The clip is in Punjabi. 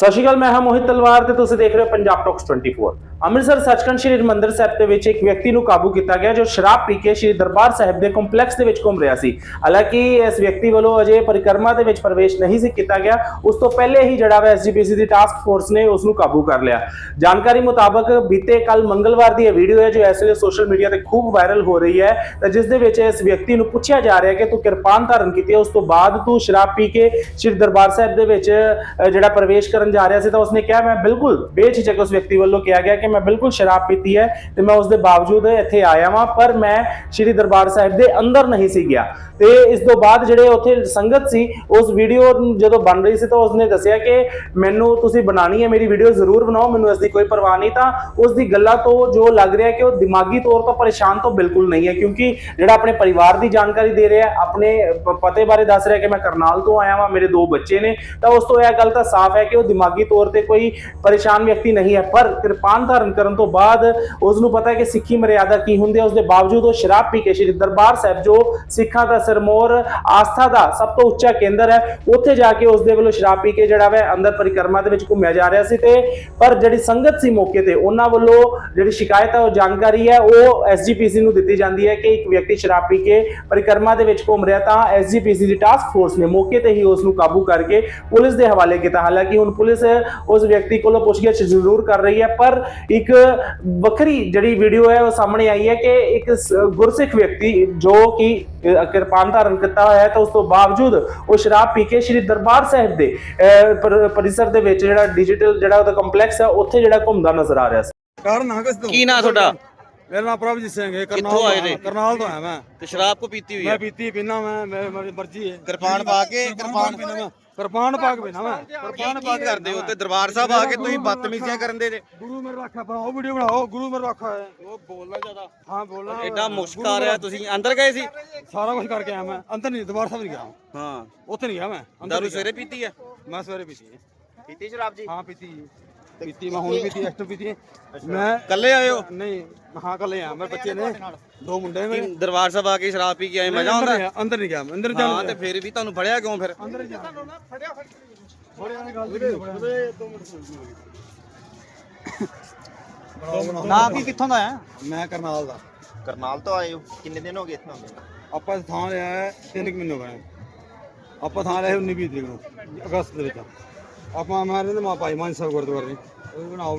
ਸਤਿ ਸ਼੍ਰੀ ਅਕਾਲ, ਮੈਂ ਹਾਂ ਮੋਹਿਤ ਤਲਵਾਰ ਤੇ ਤੁਸੀਂ ਦੇਖ ਰਹੇ ਹੋ ਪੰਜਾਬ ਟਾਕਸ 24 ਅੰਮ੍ਰਿਤਸਰ ਸੱਚਖੰਡ ਸ੍ਰੀ ਹਰਿਮੰਦਰ ਸਾਹਿਬ ਦੇ ਵਿੱਚ ਇੱਕ ਵਿਅਕਤੀ ਨੂੰ ਕਾਬੂ ਕੀਤਾ ਗਿਆ ਜੋ ਸ਼ਰਾਬ ਪੀ ਕੇ ਸ੍ਰੀ ਦਰਬਾਰ ਸਾਹਿਬ ਦੇ ਕੰਪਲੈਕਸ ਦੇ ਵਿੱਚ ਘੁੰਮ ਰਿਹਾ ਸੀ। ਹਾਲਾਂਕਿ ਇਸ ਵਿਅਕਤੀ ਵੱਲੋਂ ਅਜੇ ਪਰਿਕਰਮਾ ਦੇ ਵਿੱਚ ਪ੍ਰਵੇਸ਼ ਨਹੀਂ ਸੀ ਕੀਤਾ ਗਿਆ। ਉਸ ਤੋਂ ਪਹਿਲੇ ਹੀ ਜਿਹੜਾ ਵਾ ਐਸਜੀਪੀਸੀ ਦੀ ਟਾਸਕ ਫੋਰਸ ਨੇ ਉਸ ਨੂੰ ਕਾਬੂ ਕਰ ਲਿਆ। ਜਾਣਕਾਰੀ ਮੁਤਾਬਕ ਬੀਤੇ ਕੱਲ ਮੰਗਲਵਾਰ ਦੀ ਇਹ ਵੀਡੀਓ ਹੈ ਜੋ ਇਸ ਵੇਲੇ ਸੋਸ਼ਲ ਮੀਡੀਆ ਤੇ ਖੂਬ ਵਾਇਰਲ ਹੋ ਰਹੀ ਹੈ। ਤਾਂ ਜਿਸ ਦੇ ਵਿੱਚ ਇਸ ਵਿਅਕਤੀ ਨੂੰ ਪੁੱਛਿਆ ਜਾ ਰਿਹਾ ਕਿ ਤੂੰ ਕਿਰਪਾਨ ਧਾਰਨ ਕੀਤੀ ਹੈ, ਉਸ ਤੋਂ ਬਾਅਦ ਤੂੰ ਸ਼ਰਾਬ ਪੀ ਕੇ ਸ੍ਰੀ ਦਰਬਾਰ ਸਾਹਿਬ ਦੇ ਵਿੱਚ ਜਿਹੜਾ ਪ੍ਰਵੇਸ਼ ਕਰਨ ਜਾ ਰਿਹਾ ਸੀ ਤਾਂ ਉਸਨੇ ਕਿਹਾ, ਮੈਂ ਬਿਲਕੁਲ ਬੇਝਿਜਕ ਉਸ ਵਿਅਕਤੀ ਵੱਲੋਂ ਕਿਹਾ ਗਿਆ ਕਿ ਮੈਂ ਬਿਲਕੁਲ ਸ਼ਰਾਬ ਪੀਤੀ ਹੈ ਤੇ ਮੈਂ ਉਸ ਦੇ ਬਾਵਜੂਦ ਇੱਥੇ ਆਇਆ ਵਾਂ, ਪਰ ਮੈਂ ਸ੍ਰੀ ਦਰਬਾਰ ਸਾਹਿਬ ਦੇ ਅੰਦਰ ਨਹੀਂ ਸੀ ਗਿਆ। ਤੇ ਇਸ ਤੋਂ ਬਾਅਦ ਜਿਹੜੇ ਉੱਥੇ ਸੰਗਤ ਸੀ, ਉਸ ਵੀਡੀਓ ਜਦੋਂ ਬਣ ਰਹੀ ਸੀ ਤਾਂ ਉਸਨੇ ਦੱਸਿਆ ਕਿ ਮੈਨੂੰ ਤੁਸੀਂ ਬਣਾਣੀ ਹੈ, ਮੇਰੀ ਵੀਡੀਓ ਜ਼ਰੂਰ ਬਣਾਓ, ਮੈਨੂੰ ਇਸ ਦੀ ਕੋਈ ਪਰਵਾਹ ਨਹੀਂ ਤਾਂ ਉਸ ਦੀ ਗੱਲਾਂ ਤੋਂ ਜੋ ਲੱਗ ਰਿਹਾ ਕਿ ਉਹ ਦਿਮਾਗੀ ਤੌਰ ਤੋਂ ਪਰੇਸ਼ਾਨ ਤੋਂ ਬਿਲਕੁਲ ਨਹੀਂ ਹੈ, ਕਿਉਂਕਿ ਜਿਹੜਾ ਆਪਣੇ ਪਰਿਵਾਰ ਦੀ ਜਾਣਕਾਰੀ ਦੇ ਰਿਹਾ, ਆਪਣੇ ਪਤੇ ਬਾਰੇ ਦੱਸ ਰਿਹਾ ਕਿ ਮੈਂ ਕਰਨਾਲ ਤੋਂ ਆਇਆ ਵਾਂ, ਮੇਰੇ ਦੋ ਬੱਚੇ ਨੇ, ਤਾਂ ਉਸ ਤੋਂ ਇਹ ਗੱਲ ਤਾਂ ਸਾਫ਼ ਹੈ ਕਿ ਉਹ ਦਿਮਾਗੀ ਤੌਰ ਤੇ ਕੋਈ ਪਰੇਸ਼ਾਨ ਵਿਅਕਤੀ ਨਹੀਂ ਹੈ, ਪਰ ਕਿਰਪਾਨ ਦਾ ਧਾਰਨ ਕਰਨ ਤੋਂ ਬਾਅਦ ਉਸ ਨੂੰ ਪਤਾ ਹੈ ਕਿ ਸਿੱਖੀ ਮਰਿਆਦਾ ਕੀ ਹੁੰਦੀ ਹੈ ਉਸ ਦੇ ਬਾਵਜੂਦ ਉਹ ਸ਼ਰਾਬ ਪੀ ਕੇ ਸ਼੍ਰੀ ਦਰਬਾਰ ਸਾਹਿਬ, ਜੋ ਸਿੱਖਾਂ ਦਾ ਸਰਮੋਰ ਆਸਥਾ ਦਾ ਸਭ ਤੋਂ ਉੱਚਾ ਕੇਂਦਰ ਹੈ, ਉੱਥੇ ਜਾ ਕੇ ਉਸ ਦੇ ਵੱਲੋਂ ਸ਼ਰਾਬ ਪੀ ਕੇ ਜਿਹੜਾ ਵਾ ਅੰਦਰ ਪਰਿਕਰਮਾ ਦੇ ਵਿੱਚ ਘੁੰਮਿਆ ਜਾ ਰਿਹਾ ਸੀ ਤੇ ਪਰ ਜਿਹੜੀ ਸੰਗਤ ਸੀ ਮੌਕੇ ਤੇ, ਉਹਨਾਂ ਵੱਲੋਂ ਜਿਹੜੀ ਸ਼ਿਕਾਇਤ ਹੈ, ਉਹ ਜਾਣਕਾਰੀ ਹੈ, ਉਹ ਐਸਜੀਪੀਸੀ ਨੂੰ ਦਿੱਤੀ ਜਾਂਦੀ ਹੈ ਕਿ ਇੱਕ ਵਿਅਕਤੀ ਸ਼ਰਾਬ ਪੀ ਕੇ ਪਰਿਕਰਮਾ ਦੇ ਵਿੱਚ ਘੁੰਮ ਰਿਹਾ ਤਾਂ ਐਸਜੀਪੀਸੀ ਦੀ ਟਾਸਕ ਫੋਰਸ ਨੇ ਮੌਕੇ ਤੇ ਹੀ ਉਸ ਨੂੰ ਕਾਬੂ ਕਰਕੇ ਪੁਲਿਸ ਦੇ ਹਵਾਲੇ ਕੀਤਾ। ਹਾਲਾਂਕਿ ਹੁਣ ਪੁਲਿਸ ਉਸ ਵਿਅਕਤੀ ਕੋਲੋਂ ਪੁੱਛਗਿੱਛ ਜ਼ਰੂਰ ਕਰ ਰਹੀ ਹੈ, ਪਰ ਇੱਕ ਵੱਖਰੀ ਜਿਹੜੀ ਵੀਡੀਓ ਹੈ ਉਹ ਸਾਹਮਣੇ ਆਈ ਹੈ ਕਿ ਇੱਕ ਗੁਰਸਿੱਖ ਵਿਅਕਤੀ ਜੋ ਕਿ ਕਿਰਪਾਨ ਧਾਰਨ ਕੀਤਾ ਹੋਇਆ ਹੈ ਤਾਂ ਉਸ ਤੋਂ ਬਾਵਜੂਦ ਉਹ ਸ਼ਰਾਬ ਪੀ ਕੇ ਸ਼੍ਰੀ ਦਰਬਾਰ ਸਾਹਿਬ ਦੇ ਪਰਿਸਰ ਦੇ ਵਿੱਚ ਜਿਹੜਾ ਡਿਜੀਟਲ ਜਿਹੜਾ ਉਹਦਾ ਕੰਪਲੈਕਸ ਹੈ ਉੱਥੇ ਜਿਹੜਾ ਘੁੰਮਦਾ ਨਜ਼ਰ ਆ ਰਿਹਾ ਸੀ। ਕਾਰਨ ਹਾਂ ਕਿਸ ਤੋਂ? ਕੀ ਨਾਂ ਤੁਹਾਡਾ? ਮੇਰਾ ਨਾਮ ਪ੍ਰਭਜੀਤ ਸਿੰਘ ਹੈ ਕਰਨਾਲ? ਕਰਨਾਲ ਤੋਂ ਆਇਆ ਮੈਂ। ਤੇ ਸ਼ਰਾਬ ਕੋ ਪੀਤੀ ਹੋਈ ਮੈਂ ਹੈ? ਪੀਤੀ ਪੀਣਾ ਮੈਂ ਮੈਂ- ਮੇਰੀ ਮਰਜ਼ੀ ਹੈ। ਕਿਰਪਾਨ ਪਾ ਕੇ ਕਿਰਪਾਨ ਪੀਣਾ ਮੈਂ। ਕਿਰਪਾਨ ਪਾ ਕੇ ਮੈਂ ਕਿਰਪਾਨ ਪਾ ਕੀ ਕਰਦੇ ਹੋ ਤੇ ਦਰਬਾਰ ਸਾਹਿਬ ਆ ਕੇ ਤੁਸੀਂ ਬਦਤਮੀਜ਼ੀਆਂ ਕਰਨ ਦੇ ਜੇ? ਗੁਰੂ ਮੇਰੇ ਰੱਖਾ ਬਣਾਓ ਵੀਡੀਓ ਬਣਾਓ ਗੁਰੂ ਮੇਰੇ ਰੱਖਾ ਹੈ। ਉਹ ਬੋਲਣਾ ਜ਼ਿਆਦਾ। ਹਾਂ ਬੋਲਣਾ। ਐਡਾ ਮੁਸ਼ਕ ਆ ਰਿਹਾ ਤੁਸੀਂ ਅੰਦਰ ਗਏ ਸੀ? ਸਾਰਾ ਕੁਝ ਕਰਕੇ ਆਇਆ ਮੈਂ। ਅੰਦਰ ਨਹੀਂ ਦਰਬਾਰ ਸਾਹਿਬ ਨਹੀਂ ਗਿਆ। ਹਾਂ। ਉੱਥੇ ਨਹੀਂ ਗਿਆ ਮੈਂ। ਅੰਦਰ ਦਾਰੂ ਨਹੀਂ ਗਿਆ। ਸਵੇਰੇ ਪੀਤੀ ਹੈ ਮੈਂ ਸਵੇਰੇ ਪੀਤੀ ਹੈ। ਪੀਤੀ ਸ਼ਰਾਬ ਜੀ? ਹਾਂ ਪੀਤੀ ਹੈ। ਪੀਤੀ ਮੈਂ ਹੁਣ ਪੀਤੀ ਐਕਟਰ ਪੀਤੀ। ਹੈ। ਮੈਂ ਕੱਲੇ ਆਏ ਹੋ ਨਹੀਂ ਹਾਂ ਕੱਲੇ ਆ। ਮੇਰੇ ਬੱਚੇ ਨੇ। ਦੋ ਮੁੰਡੇ ਨੇ ਦਰਬਾਰ ਸਾਹਿਬ ਆ ਕੇ ਸ਼ਰਾਬ ਪੀ ਕੇ ਆਏ ਮਜ਼ਾ ਆਉਂਦਾ? ਅੰਦਰ ਨਹੀਂ ਗਿਆ ਮੈਂ ਅੰਦਰ ਹਾਂ ਜਾਣ ਤੇ ਫਿਰ ਵੀ ਤੁਹਾਨੂੰ ਫੜਿਆ ਕਿਉਂ ਫਿਰ? ਅੰਦਰ ਜਾ। ਨਾ ਵੀ ਕਿੱਥੋਂ ਦਾ ਆ ਮੈਂ ਕਰਨਾਲ ਦਾ। ਕਰਨਾਲ ਤੋਂ ਆਏ ਹੋ? ਕਿੰਨੇ ਦਿਨ ਹੋ ਗਏ ਇੱਥੋਂ ਆਪਾਂ ਥਾਂ ਲਿਆ ਹੈ ਤਿੰਨ ਮਹੀਨੇ ਹੋ ਗਏ। ਆਪਾਂ ਥਾਂ ਲਿਆ 19 20 ਤਰੀਕ ਨੂੰ ਅਗਸਤ ਦੇ ਵਿੱਚ। ਆਪਾਂ ਮਾਰੇ ਨੇ ਮਾ ਭਾਈ ਮਾਨ ਸਾਹਿਬ ਗੁਰਦੁਆਰੇ। ਉਹ ਵੀ ਬਣਾਓ